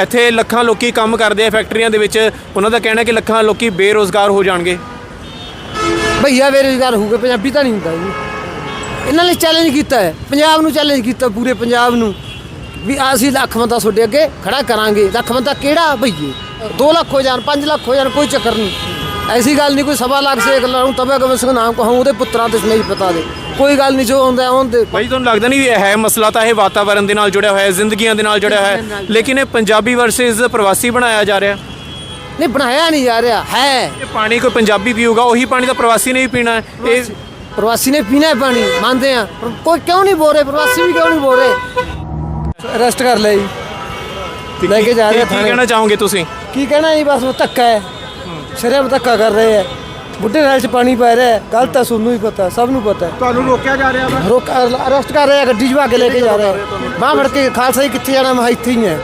ਇੱਥੇ ਲੱਖਾਂ ਲੋਕੀ ਕੰਮ ਕਰਦੇ ਆ ਫੈਕਟਰੀਆਂ ਦੇ ਵਿੱਚ। ਉਹਨਾਂ ਦਾ ਕਹਿਣਾ ਕਿ ਲੱਖਾਂ ਲੋਕੀ ਬੇਰੋਜ਼ਗਾਰ ਹੋ ਜਾਣਗੇ। ਭਈਆ, ਬੇਰੁਜ਼ਗਾਰ ਹੋ ਗਏ, ਪੰਜਾਬੀ ਤਾਂ ਨਹੀਂ ਹੁੰਦਾ ਜੀ ਇਹਨਾਂ ਨੇ ਚੈਲੰਜ ਕੀਤਾ ਹੈ। ਪੰਜਾਬ ਨੂੰ ਚੈਲੰਜ ਕੀਤਾ, ਪੂਰੇ ਪੰਜਾਬ ਨੂੰ। ਵੀ ਅਸੀਂ ਲੱਖ ਬੰਦਾ ਤੁਹਾਡੇ ਅੱਗੇ ਖੜਾ ਕਰਾਂਗੇ। ਲੱਖ ਬੰਦਾ ਕਿਹੜਾ ਭਈਏ? 2 ਲੱਖ ਹੋ ਜਾਣ 5 ਲੱਖ ਹੋ ਜਾਣ, ਕੋਈ ਚੱਕਰ ਨਹੀਂ। ਐਸੀ ਗੱਲ ਨਹੀਂ, ਕੋਈ ਸਵਾ ਲੱਖ ਸੇ ਇੱਕ ਲਾਉਂ ਤਬੇ ਕਮ ਸਿੰਘ ਨਾਮ ਕਹੂੰ ਉਹਦੇ ਪੁੱਤਰਾਂ ਤੇ ਨਹੀਂ ਪਤਾ ਦੇ। ਕੋਈ ਗੱਲ ਨਹੀਂ ਜੋ ਹੁੰਦਾ ਉਹਦੇ ਭਾਈ ਤੁਹਾਨੂੰ ਲੱਗਦਾ ਨਹੀਂ ਵੀ ਇਹ ਹੈ ਮਸਲਾ ਤਾਂ ਇਹ ਵਾਤਾਵਰਣ ਦੇ ਨਾਲ ਜੁੜਿਆ ਹੋਇਆ ਹੈ ਜ਼ਿੰਦਗੀਆਂ ਦੇ ਨਾਲ ਜੁੜਿਆ ਹੋਇਆ ਹੈ ਲੇਕਿਨ ਇਹ ਪੰਜਾਬੀ ਵਰਸਸ ਪ੍ਰਵਾਸੀ ਬਣਾਇਆ ਜਾ ਰਿਹਾ। ਨਹੀਂ ਬਣਾਇਆ ਨਹੀਂ ਜਾ ਰਿਹਾ ਹੈ। ਇਹ ਪਾਣੀ ਕੋਈ ਪੰਜਾਬੀ ਪੀਊਗਾ ਉਹੀ ਪਾਣੀ ਤਾਂ ਪ੍ਰਵਾਸੀ ਨੇ ਵੀ ਪੀਣਾ ਹੈ। ਇਹ ਪ੍ਰਵਾਸੀ ਨੇ ਪੀਣਾ ਹੈ ਪਾਣੀ ਮੰਨਦੇ ਆ ਪਰ ਕੋਈ ਕਿਉਂ ਨਹੀਂ ਬੋਲ ਰਹੇ ਪ੍ਰਵਾਸੀ ਵੀ ਕਿਉਂ ਨਹੀਂ ਬੋਲ ਰਹੇ? ਅਰੈਸਟ ਕਰ ਲਿਆ ਜੀ। ਲੈ ਕੇ ਜਾ ਰਹੇ ਕੀ- ਕਹਿਣਾ ਚਾਹੋਗੇ ਤੁਸੀਂ? ਕੀ ਕਹਿਣਾ ਜੀ ਬਸ ਉਹ ਧੱਕਾ ਹੈ। ਸ਼ਰਮ ਧੱਕਾ ਕਰ ਰਹੇ ਹੈ। ਬੁੱਢੇ ਨਾਲ ਚ ਪਾਣੀ ਪੈ ਰਿਹਾ ਹੈ ਗਲਤ ਹੈ ਤੁਹਾਨੂੰ ਹੀ ਪਤਾ ਸਭ ਨੂੰ ਪਤਾ ਹੈ। ਤੁਹਾਨੂੰ ਰੋਕਿਆ ਜਾ ਰਿਹਾ ਵਾ? ਰੋਕ ਅਰੈਸਟ ਕਰ ਰਹੇ ਗੱਡੀ ਜਵਾ ਕੇ ਲੈ ਕੇ ਜਾ ਰਹੇ ਬਾਹ ਫੜ ਕੇ ਖਾਲਸਾ ਜੀ ਕਿੱਥੇ ਜਾਣਾ ਮੈਂ ਇੱਥੇ ਹੀ ਹੈ।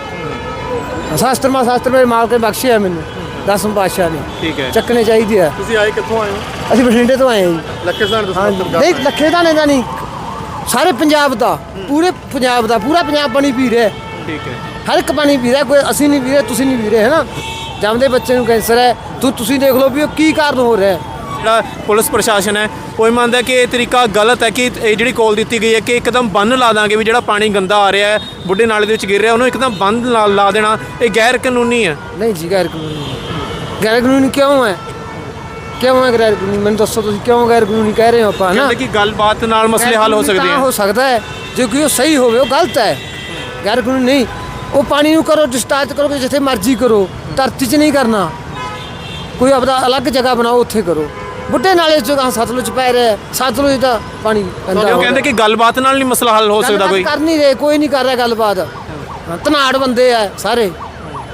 ਸ਼ਾਸਤਰ ਮਾ ਸ਼ਾਸਤਰ ਮੇਰੇ ਮਾਲ ਕੇ ਬਖਸ਼ਿਆ ਮੈਨੂੰ ਦਸਮ ਪਾਤਸ਼ਾਹ ਨੇ। ਠੀਕ ਹੈ। ਚੱਕਣੇ ਚਾਹੀਦੇ ਆ। ਤੁਸੀਂ ਆਏ ਕਿੱਥੋਂ ਆਏ ਹੋ? ਅਸੀਂ ਬਠਿੰਡੇ ਤੋਂ ਆਏ ਹਾਂ ਜੀ। ਲੱਖੇ ਸਾਨ ਤੋਂ ਹਾਂ ਨਹੀਂ ਲੱਖੇ ਦਾ ਨਹੀਂ ਸਾਰੇ ਪੰਜਾਬ ਦਾ ਪੂਰੇ ਪੰਜਾਬ ਦਾ ਪੂਰਾ ਪੰਜਾਬ ਪਾਣੀ ਪੀ ਰਿਹਾ ਹੈ। ਠੀਕ ਹੈ। ਹਰ ਇੱਕ ਪਾਣੀ ਪੀ ਰਿਹਾ ਕੋਈ ਅਸੀਂ ਨਹੀਂ ਪੀ ਰਹੇ ਤੁਸੀਂ ਨਹੀਂ ਪੀ ਰਹੇ ਹੈ ਨਾ? ਜੰਮਦੇ ਬੱਚੇ ਨੂੰ ਕੈਂਸਰ ਹੈ ਤੂੰ ਤੁਸੀਂ ਦੇਖ ਲਓ ਵੀ ਉਹ ਕੀ ਕਾਰਨ ਹੋ ਰਿਹਾ ਹੈ। ਜਿਹੜਾ ਪੁਲਿਸ ਪ੍ਰਸ਼ਾਸਨ ਹੈ ਉਹ ਮੰਨਦਾ ਕਿ ਇਹ ਤਰੀਕਾ ਗਲਤ ਹੈ ਕਿ ਇਹ ਜਿਹੜੀ ਕੋਲ ਦਿੱਤੀ ਗਈ ਹੈ ਕਿ ਇੱਕਦਮ ਬੰਨ ਲਾ ਦਾਂਗੇ ਵੀ ਜਿਹੜਾ ਪਾਣੀ ਗੰਦਾ ਆ ਰਿਹਾ ਹੈ ਬੁੱਢੇ ਨਾਲੇ ਦੇ ਵਿੱਚ ਗਿਰ ਰਿਹਾ ਉਹਨੂੰ ਇੱਕਦਮ ਬੰਨ ਲਾ ਲਾ ਦੇਣਾ ਇਹ ਗੈਰ ਕਾਨੂੰਨੀ ਹੈ। ਨਹੀਂ ਜੀ ਗੈਰ ਕਾਨੂੰਨੀ। ਗੈਰ ਕਾਨੂੰਨੀ ਕਿਉਂ ਹੈ? ਕਿਉਂ ਹੈ ਗੈਰ ਕਾਨੂੰਨੀ? ਮੈਨੂੰ ਦੱਸੋ ਤੁਸੀਂ ਕਿਉਂ ਗੈਰ ਕਾਨੂੰਨੀ ਕਹਿ ਰਹੇ ਹੋ ਆਪਾਂ ਨਾ ਕਿ ਗੱਲਬਾਤ ਨਾਲ ਮਸਲੇ ਹੱਲ ਹੋ ਸਕਦੇ ਆ ਹੋ ਸਕਦਾ ਹੈ ਜੇ ਕੋਈ ਉਹ ਸਹੀ ਹੋਵੇ ਉਹ ਗਲਤ ਹੈ। ਗੈਰ ਕਾਨੂੰਨੀ ਨਹੀਂ ਉਹ ਪਾਣੀ ਨੂੰ ਕਰੋ ਡਿਸਚਾਰਜ ਕਰੋ ਜਿੱਥੇ ਮਰਜ਼ੀ ਕਰੋ ਧਰਤੀ 'ਚ ਨਹੀਂ ਕਰਨਾ। ਕੋਈ ਆਪਦਾ ਅਲੱਗ ਜਗ੍ਹਾ ਬਣਾਓ ਉੱਥੇ ਕਰੋ। ਬੁੱਢੇ ਨਾਲੇ ਚ ਗਾਂ ਸਤਲੁਜ ਪੈ ਰਿਹਾ ਸਤਲੁਜ ਦਾ ਪਾਣੀ ਗੰਦਾ ਉਹ ਕਹਿੰਦੇ। ਕਿ ਗੱਲਬਾਤ ਨਾਲ ਨਹੀਂ ਮਸਲਾ ਹੱਲ ਹੋ ਸਕਦਾ ਕੋਈ? ਕਰ ਨਹੀਂ ਰਹੇ ਕੋਈ ਨਹੀਂ ਕਰ ਰਿਹਾ ਗੱਲਬਾਤ। ਧਨਾੜ ਬੰਦੇ ਆ ਸਾਰੇ।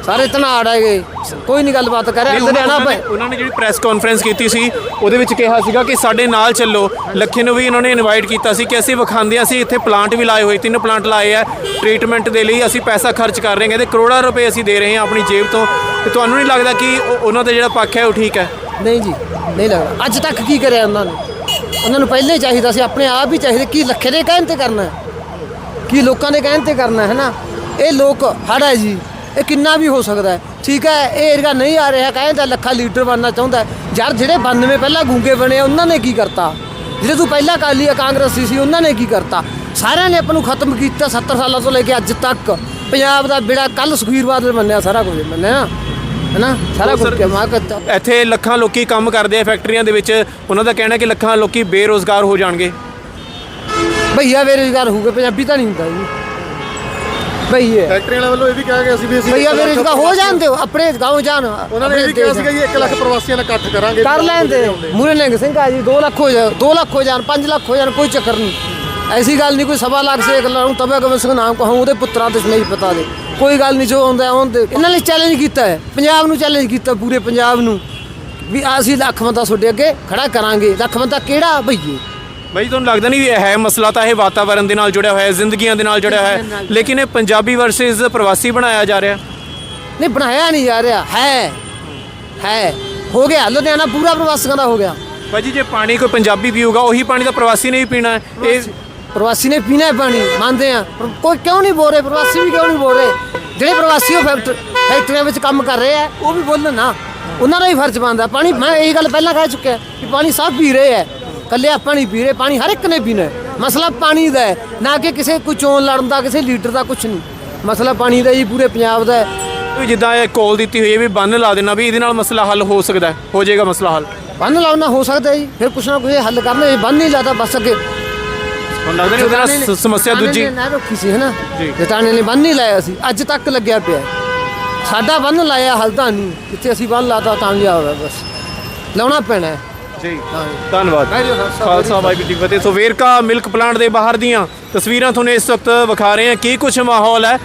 ਸਾਰੇ ਧਨਾੜ ਹੈਗੇ। ਕੋਈ ਨਹੀਂ ਗੱਲਬਾਤ ਕਰ ਰਿਹਾ। ਉਹਨਾਂ ਨੇ- ਜਿਹੜੀ ਪ੍ਰੈਸ ਕਾਨਫਰੰਸ ਕੀਤੀ ਸੀ ਉਹਦੇ ਵਿੱਚ ਕਿਹਾ ਸੀਗਾ ਕਿ ਸਾਡੇ ਨਾਲ ਚੱਲੋ। ਲੱਖੇ ਨੂੰ ਵੀ ਉਹਨਾਂ ਨੇ ਇਨਵਾਈਟ ਕੀਤਾ ਸੀ ਕਿ ਅਸੀਂ ਵਿਖਾਉਂਦੇ ਅਸੀਂ ਇੱਥੇ ਪਲਾਂਟ ਵੀ ਲਾਏ ਹੋਏ ਤਿੰਨ ਪਲਾਂਟ ਲਾਏ ਆ। ਟ੍ਰੀਟਮੈਂਟ ਦੇ ਲਈ ਅਸੀਂ ਪੈਸਾ ਖਰਚ ਕਰ ਰਹੇ ਹਾਂ। ਕਹਿੰਦੇ ਕਰੋੜਾਂ ਰੁਪਏ ਅਸੀਂ ਦੇ ਰਹੇ ਹਾਂ ਆਪਣੀ ਜੇਬ ਤੋਂ। ਤੇ ਤੁਹਾਨੂੰ ਨਹੀਂ ਲੱਗਦਾ ਕਿ ਉਹ- ਉਹਨਾਂ ਦਾ ਜਿਹੜਾ ਪੱਖ ਹੈ ਉਹ ਠੀਕ ਹੈ? ਨਹੀਂ ਜੀ, ਨਹੀਂ ਲੱਗਦਾ। ਅੱਜ ਤੱਕ ਕੀ ਕਰਿਆ ਉਹਨਾਂ ਨੇ? ਉਹਨਾਂ ਨੂੰ ਪਹਿਲੇ ਚਾਹੀਦਾ ਸੀ, ਆਪਣੇ ਆਪ ਹੀ ਚਾਹੀਦਾ, ਕੀ ਲੱਖੇ ਦੇ ਕਹਿਣ ਤੇ ਕਰਨਾ ਕੀ ਲੋਕਾਂ ਦੇ ਕਹਿਣ ਤੇ ਕਰਨਾ ਹੈ ਨਾ ਇਹ ਲੋਕ ਹੜ ਹੈ ਜੀ, ਇਹ ਕਿੰਨਾ ਵੀ ਹੋ ਸਕਦਾ ਹੈ। ਠੀਕ ਹੈ, ਇਹ ਏਰੀਆ ਨਹੀਂ ਆ ਰਿਹਾ ਕਹਿੰਦਾ ਲੱਖਾਂ ਲੀਡਰ ਬਣਨਾ ਚਾਹੁੰਦਾ ਯਾਰ ਜਿਹੜੇ 92 ਪਹਿਲਾਂ ਗੂੰਗੇ ਬਣੇ ਉਹਨਾਂ ਨੇ ਕੀ ਕਰਤਾ? ਜਿਹੜੇ ਤੂੰ ਪਹਿਲਾਂ ਕਾਲੀ ਆ, ਕਾਂਗਰਸੀ ਸੀ, ਉਹਨਾਂ ਨੇ ਕੀ ਕਰਤਾ? ਸਾਰਿਆਂ ਨੇ ਆਪਾਂ ਨੂੰ ਖਤਮ ਕੀਤਾ 70 ਸਾਲਾਂ ਤੋਂ ਲੈ ਕੇ ਅੱਜ ਤੱਕ। ਪੰਜਾਬ ਦਾ ਬਿੜਾ ਕੱਲ ਸੁਖਬੀਰ ਬਾਦਲ ਮੰਨਿਆ, ਸਾਰਾ ਕੁਝ ਮੰਨਿਆ। ਹੈਨਾ? ਸਾਰਾ ਕੁਝ ਕਿਹਾ ਕਰਤਾ ਇੱਥੇ ਲੱਖਾਂ ਲੋਕੀ ਕੰਮ ਕਰਦੇ ਆ ਫੈਕਟਰੀਆਂ ਦੇ ਵਿੱਚ। ਉਹਨਾਂ ਦਾ ਕਹਿਣਾ ਕਿ ਲੱਖਾਂ ਲੋਕੀ ਬੇਰੋਜ਼ਗਾਰ ਹੋ ਜਾਣਗੇ। ਭਈਆ ਬੇਰੁਜ਼ਗਾਰ ਹੋ ਗਏ ਪੰਜਾਬੀ ਤਾਂ ਨਹੀਂ ਹੁੰਦਾ ਜੀ। ਭਈਏ। ਫੈਕਟਰੀ ਵਾਲਿਆਂ ਵੱਲੋਂ ਇਹ ਵੀ ਕਿਹਾ ਗਿਆ ਸੀ ਵੀ ਅਸੀਂ ਭਈਆ ਬੇਰੁਜ਼ਗਾਰ ਹੋ ਜਾਂਦੇ ਹੋ ਆਪਣੇ ਗਾਉਂ ਜਾਣ ਉਹਨਾਂ ਨੇ ਇਹ ਵੀ ਕਿਹਾ ਸੀਗਾ ਜੀ 1 ਲੱਖ ਪ੍ਰਵਾਸੀਆਂ ਦਾ ਇਕੱਠ ਕਰਾਂਗੇ। ਕਰ ਲੈਂਦੇ। ਮੂਰੇ ਨਿੰਗ ਸਿੰਘ ਆ ਜੀ 2 ਲੱਖ ਹੋ ਜਾ 2 ਲੱਖ ਹੋ ਜਾਣ 5 ਲੱਖ ਹੋ ਜਾਣ ਕੋਈ ਚੱਕਰ ਨਹੀਂ। ਐਸੀ ਗੱਲ ਨਹੀਂ ਕੋਈ ਸਵਾ ਲੱਖ ਸੇ ਇੱਕ ਲਾਉਂ ਤਬੇ ਕਮ ਸਿੰਘ ਨਾਮ ਕਹੂੰ ਉਹਦੇ ਪੁੱਤਰਾਂ ਤੇ ਨਹੀਂ ਪਤਾ ਦੇ। ਕੋਈ ਗੱਲ ਨਹੀਂ ਜੋ ਹੁੰਦਾ ਉਹਦੇ ਇਹਨਾਂ ਨੇ ਚੈਲੰਜ ਕੀਤਾ ਹੈ। ਪੰਜਾਬ ਨੂੰ ਚੈਲੰਜ ਕੀਤਾ ਪੂਰੇ ਪੰਜਾਬ ਨੂੰ। ਵੀ ਅਸੀਂ ਲੱਖ ਬੰਦਾ ਤੁਹਾਡੇ ਅੱਗੇ ਖੜਾ ਕਰਾਂਗੇ। ਲੱਖ ਬੰਦਾ ਕਿਹੜਾ? ਭਈਏ ਭਾਈ ਤੁਹਾਨੂੰ ਲੱਗਦਾ ਨਹੀਂ ਵੀ ਇਹ ਹੈ ਮਸਲਾ ਤਾਂ ਇਹ ਵਾਤਾਵਰਣ ਦੇ ਨਾਲ ਜੁੜਿਆ ਹੋਇਆ ਹੈ ਜ਼ਿੰਦਗੀਆਂ ਦੇ ਨਾਲ ਜੁੜਿਆ ਹੋਇਆ ਹੈ। ਲੇਕਿਨ ਇਹ ਪੰਜਾਬੀ ਵਰਸਸ ਪ੍ਰਵਾਸੀ ਬਣਾਇਆ ਜਾ ਰਿਹਾ। ਨਹੀਂ ਬਣਾਇਆ ਨਹੀਂ ਜਾ ਰਿਹਾ। ਹੈ। ਹੈ। ਹੋ ਗਿਆ। ਲੁਧਿਆਣਾ ਪੂਰਾ ਪ੍ਰਵਾਸੀਆਂ ਦਾ ਹੋ ਗਿਆ। ਭਾਜੀ ਜੇ ਪਾਣੀ ਕੋਈ ਪੰਜਾਬੀ ਪੀਊਗਾ ਉਹੀ ਪਾਣੀ ਤਾਂ ਪ੍ਰਵਾਸੀ ਨੇ ਵੀ ਪੀਣਾ ਹੈ। ਇਹ ਪ੍ਰਵਾਸੀ ਨੇ ਪੀਣਾ ਹੈ ਪਾਣੀ ਮੰਨਦੇ ਆ ਪਰ ਕੋਈ ਕਿਉਂ ਨਹੀਂ ਬੋਲ ਰਹੇ? ਪ੍ਰਵਾਸੀ ਵੀ ਕਿਉਂ ਨਹੀਂ ਬੋਲ ਰਹੇ? ਜਿਹੜੇ ਪ੍ਰਵਾਸੀ ਉਹ ਫੈਕਟਰ ਫੈਕਟਰੀਆਂ ਵਿੱਚ ਕੰਮ ਕਰ ਰਹੇ ਆ ਉਹ ਵੀ ਬੋਲਣ ਨਾ। ਉਹਨਾਂ ਦਾ ਹੀ ਫਰਜ਼ ਬਣਦਾ। ਪਾਣੀ ਮੈਂ ਇਹ ਗੱਲ ਪਹਿਲਾਂ ਕਹਿ ਚੁੱਕਿਆ ਕਿ ਪਾਣੀ ਸਭ ਪੀ ਰਹੇ ਆ। ਕੱਲੇ ਆਪਾਂ ਨਹੀਂ ਪੀ ਰਹੇ ਪਾਣੀ ਹਰ ਇੱਕ ਨੇ ਪੀਣਾ ਹੈ। ਮਸਲਾ ਪਾਣੀ ਦਾ ਹੈ ਨਾ ਕਿ ਕਿਸੇ ਕੋਈ ਚੋਣ ਲੜਨ ਦਾ ਕਿਸੇ ਲੀਡਰ ਦਾ ਕੁਝ ਨਹੀਂ। ਮਸਲਾ ਪਾਣੀ ਦਾ ਹੀ ਪੂਰੇ ਪੰਜਾਬ ਦਾ ਹੈ। ਵੀ ਜਿੱਦਾਂ ਇਹ ਕੋਲ ਦਿੱਤੀ ਹੋਈ ਹੈ ਵੀ ਬੰਨ ਲਾ ਦੇਣਾ ਵੀ ਇਹਦੇ ਨਾਲ ਮਸਲਾ ਹੱਲ ਹੋ ਸਕਦਾ ਹੈ। ਹੋ ਜਾਏਗਾ ਮਸਲਾ ਹੱਲ। ਬੰਨ ਲਾਉਣਾ ਹੋ ਸਕਦਾ ਜੀ। ਫਿਰ ਕੁਛ ਨਾ ਕੁਛ ਹੱਲ ਕਰਨਾ ਇਹ ਬੰਨ ਨਹੀਂ ਲਾਦਾ ਬਸ ਅੱਗੇ ਹੁਣ ਲੱਗਦਾ ਨਹੀਂ ਉਹਦੇ ਨਾਲ ਸ- ਸਮੱਸਿਆ ਦੂਜੀ। ਨੇ ਰੱਖੀ ਸੀ ਹੈਨਾ? ਜੀ। ਜਟਾਣੇ ਨੇ ਬੰਨ ਨਹੀਂ ਲਾਇਆ ਸੀ। ਅੱਜ ਤੱਕ ਲੱਗਿਆ ਪਿਆ। ਸਾਡਾ ਬੰਨ ਲਾਇਆ ਹਲਦਾ ਨਹੀਂ। ਕਿਤੇ ਅਸੀਂ ਬੰਨ ਲਾਤਾ ਤਾਂ ਲਿਆ ਹੋਇਆ ਬਸ। ਲਾਉਣਾ ਪੈਣਾ ਹੈ। ਜੀ। ਧੰਨਵਾਦ। ਖਾਲਸਾ ਵਾਹਿਗੁਰੂ ਜੀ ਕੀ ਫਤਿਹ। ਸੋ ਵੇਰਕਾ ਮਿਲਕ ਪਲਾਂਟ ਦੇ ਬਾਹਰ ਦੀਆਂ ਤਸਵੀਰਾਂ ਤੁਹਾਨੂੰ ਇਸ ਵਕਤ ਵਿਖਾ ਰਹੇ ਹਾਂ। ਕੀ ਕੁਝ ਮਾਹੌਲ ਹੈ?